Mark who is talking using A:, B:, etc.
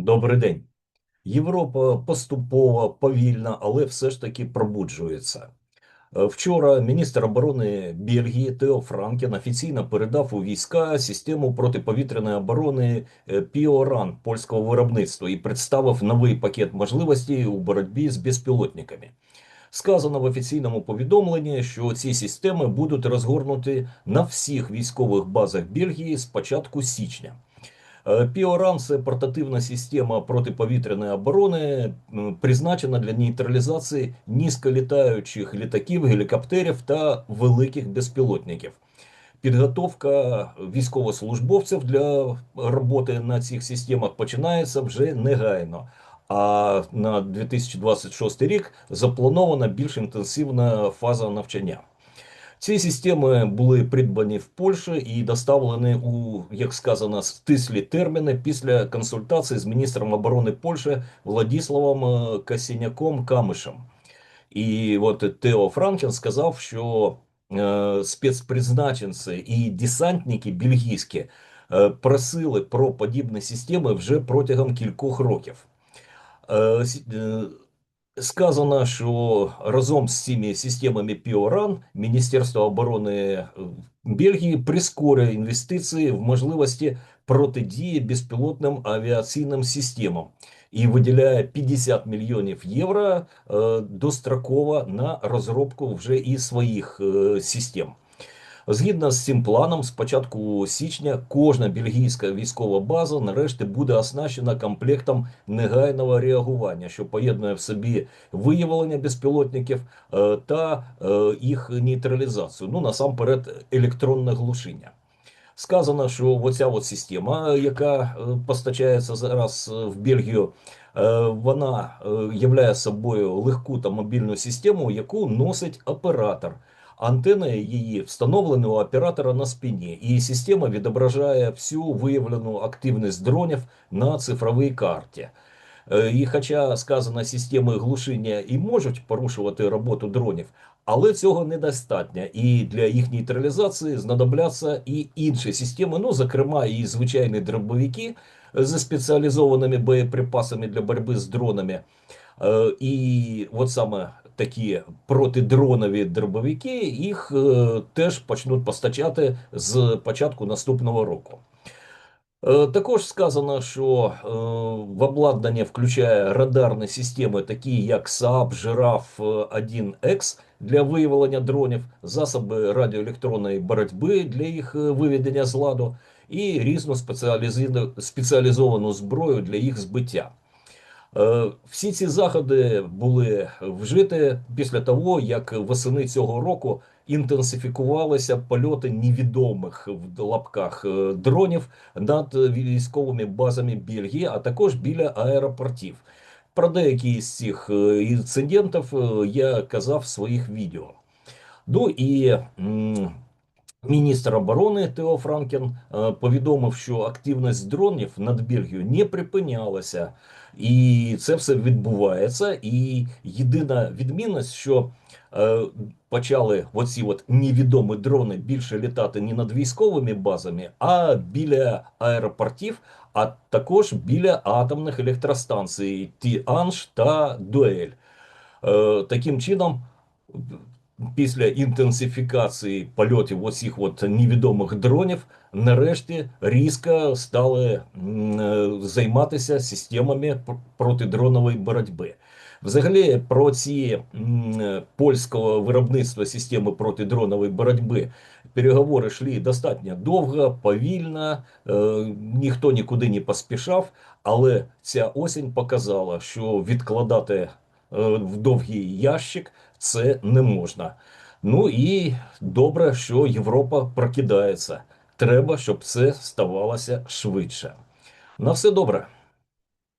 A: Добрий день. Європа поступово, повільно, але все ж таки пробуджується. Е, Вчора міністр оборони Бельгії Тео Франкен офіційно передав у війська систему протиповітряної оборони е, Піоран польського виробництва і представив новий пакет можливостей у боротьбі з безпілотниками. Сказано в офіційному повідомленні, що ці системи будуть розгорнуті на всіх військових базах Бельгії з початку січня. Е, Піоран це портативна система протиповітряної оборони, призначена для нейтралізації низьколітаючих літаків, гелікоптерів та великих безпілотників. Підготовка військовослужбовців для роботи на цих системах починається вже негайно. А на 2026 рік запланована більш інтенсивна фаза навчання. Ці системи були придбані в Польщі і доставлені у, як сказано, стислі терміни після консультації з міністром оборони Польщі Владіславом е, Касіняком Камишем. І от Тео Франкен сказав, що е, спецпризначенці і десантники бельгійські е, просили про подібні системи вже протягом кількох років. Е, е, Сказано, що разом з цими системами Піоран Міністерство оборони е, Бельгії прискорює інвестиції в можливості протидії безпілотним авіаційним системам і виділяє 50 мільйонів євро е, достроково на розробку вже і своїх е, систем. Згідно з цим планом, з початку січня кожна бельгійська військова база нарешті буде оснащена комплектом негайного реагування, що поєднує в собі виявлення безпілотників е, та е, їх нейтралізацію. Ну насамперед, електронне глушіння. Сказано, що оця от система, яка е, постачається зараз в Бельгію, вона являє собою легку та мобільну систему, яку носить оператор. Антени її встановлені у оператора на спині, і система відображає всю виявлену активність дронів на цифровій карті. Е, І хоча сказано, системи глушення і можуть порушувати роботу дронів, але цього недостатньо. І для їх нейтралізації знадобляться і інші системи, ну, зокрема, і звичайні дробовики зі спеціалізованими боєприпасами для боротьби з дронами. Е, І от саме такі протидронові дробовики їх е, теж почнуть постачати з початку наступного року. Е, Також сказано, що е, в обладнання включає радарні системи, такі як Saab жираф 1X для виявлення дронів, засоби радіоелектронної боротьби для їх е, виведення з ладу, і різну спеціалізовану зброю для їх збиття. Е, Всі ці заходи були вжиті після того, як восени цього року інтенсифікувалися польоти невідомих в лапках е, дронів над військовими базами Бельгії, а також біля аеропортів. Про деякі з цих е, інцидентів я казав в своїх відео. Ну і міністр оборони Тео Франкен е, повідомив, що активність дронів над Бельгією не припинялася, і це все відбувається. І єдина відмінність, що е, почали оці от невідомі дрони більше літати не над військовими базами, а біля аеропортів, а також біля атомних електростанцій Ті-Анш та Дуель. Е, Таким чином, після інтенсифікації польотів оцих от невідомих дронів, нарешті різко стали е, займатися системами протидронової боротьби. Взагалі, про ці е, польського виробництва системи протидронової боротьби переговори йшли достатньо довго, повільно, е, ніхто нікуди не поспішав, але ця осінь показала, що відкладати в довгий ящик це не можна. Ну і добре, що Європа прокидається. Треба, щоб це ставалося швидше. На все добре.